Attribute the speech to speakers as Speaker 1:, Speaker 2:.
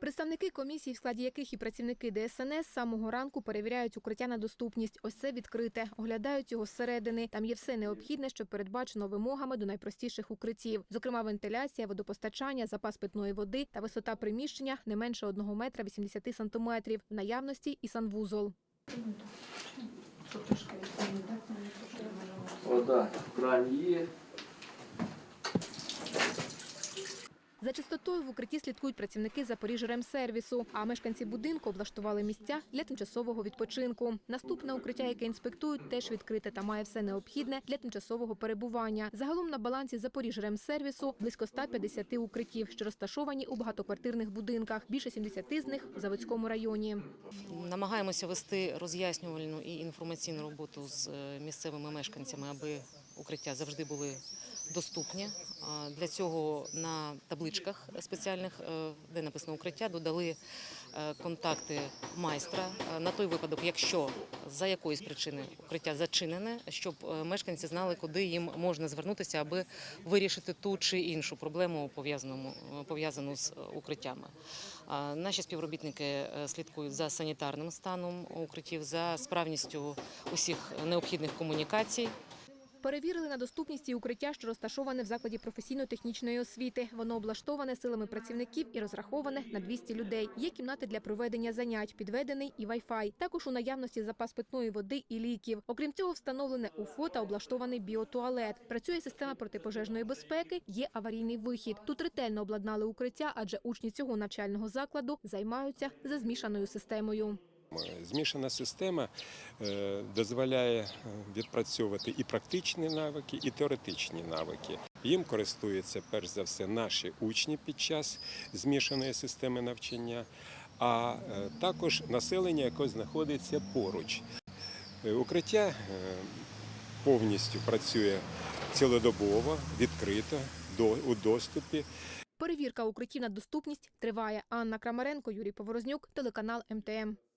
Speaker 1: Представники комісії, в складі яких і працівники ДСНС, самого ранку перевіряють укриття на доступність. Ось це відкрите. Оглядають його зсередини. Там є все необхідне, що передбачено вимогами до найпростіших укриттів. Зокрема, вентиляція, водопостачання, запас питної води та висота приміщення не менше 1 метра 80 сантиметрів. В наявності і санвузол.
Speaker 2: Вода в крані є.
Speaker 1: За чистотою в укритті слідкують працівники Запоріжремсервісу, а мешканці будинку облаштували місця для тимчасового відпочинку. Наступне укриття, яке інспектують, теж відкрите та має все необхідне для тимчасового перебування. Загалом на балансі Запоріжремсервісу близько 150 укриттів, що розташовані у багатоквартирних будинках. Більше 70 з них в Заводському районі.
Speaker 3: Намагаємося вести роз'яснювальну і інформаційну роботу з е, місцевими мешканцями, аби укриття завжди були доступні. Для цього на табличках спеціальних, е, де написано укриття, додали е, контакти майстра е, на той випадок, якщо за якоїсь причини укриття зачинене, щоб мешканці знали, куди їм можна звернутися, аби вирішити ту чи іншу проблему пов'язану з укриттями. Наші співробітники слідкують за санітарним станом укриттів, за справністю усіх необхідних комунікацій.
Speaker 1: Перевірили на доступність і укриття, що розташоване в закладі професійно-технічної освіти. Воно облаштоване силами працівників і розраховане на 200 людей. Є кімнати для проведення занять, підведений і вай-фай. Також у наявності запас питної води і ліків. Окрім цього, встановлене УФО та облаштований біотуалет. Працює система протипожежної безпеки, є аварійний вихід. Тут ретельно обладнали укриття, адже учні цього навчального закладу займаються за змішаною системою.
Speaker 4: Змішана система е, дозволяє е, відпрацьовувати і практичні навики, і теоретичні навики. Їм користуються перш за все наші учні під час змішаної системи навчання, а е, також населення, яке знаходиться поруч. Укриття повністю працює цілодобово, відкрито, у доступі.
Speaker 1: Перевірка укриттів на доступність триває. Анна Крамаренко, Юрій Поворознюк, телеканал МТМ.